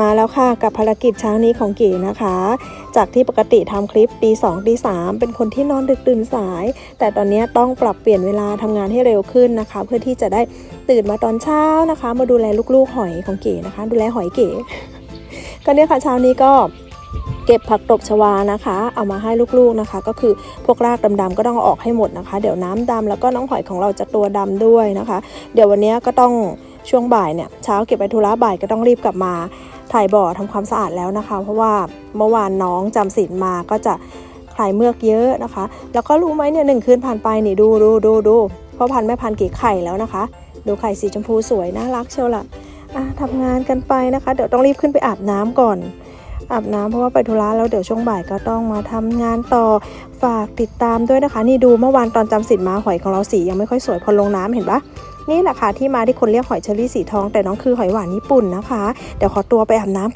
มาแล้วค่ะกับภารกิจเช้านี้ของเก๋นะคะ จากที่ปกติทำคลิปตีสองตีสามเป็นคนที่นอนดึกตื่นสาย แต่ตอนนี้ต้องปรับเปลี่ยนเวลาทำงานให้เร็วขึ้นนะคะ เพื่อที่จะได้ตื่นมาตอนเช้านะคะ มาดูแลลูกๆหอยของเก๋นะคะ ดูแลหอยเก๋ก็เนี่ยค่ะเช้านี้ก็เก็บผักตบชวานะคะ เอามาให้ลูกๆนะคะ ก็คือพวกรากดำๆก็ต้องเอาออกให้หมดนะคะ เดี๋ยวน้ำดำแล้วก็น้องหอยของเราจะตัวดำด้วยนะคะ เดี๋ยววันนี้ก็ต้องช่วงบ่ายเนี่ยเช้าเก็บไปธุระบ่ายก็ต้องรีบกลับมา ถ่ายบ่อทำความสะอาดแล้วนะคะ เพราะว่าเมื่อวานน้องจำศีลมาก็จะคลายเมือกเยอะนะคะ แล้วก็รู้ไหมเนี่ยหนึ่งคืนผ่านไปนี่ดูดูดูดูพ่อพันธุ์แม่พันธุ์เก๋ไข่แล้วนะคะ ดูไข่สีชมพูสวยน่ารักเชียวล่ะอะทำงานกันไปนะคะ เดี๋ยวต้องรีบขึ้นไปอาบน้ำก่อนอาบน้ำเพราะว่าไปธุระแล้วเดี๋ยวช่วงบ่ายก็ต้องมาทำงานต่อฝากติดตามด้วยนะคะ นี่ดูเมื่อวานตอนจำสินมาหอยของเราสียังไม่ค่อยสวยพอลงน้ำเห็นปะ นี่แหละค่ะที่มาที่คนเรียกหอยเชอรี่สีทอง แต่น้องคือหอยหวานญี่ปุ่นนะคะ เดี๋ยวขอตัวไปอาบน้ำก่อน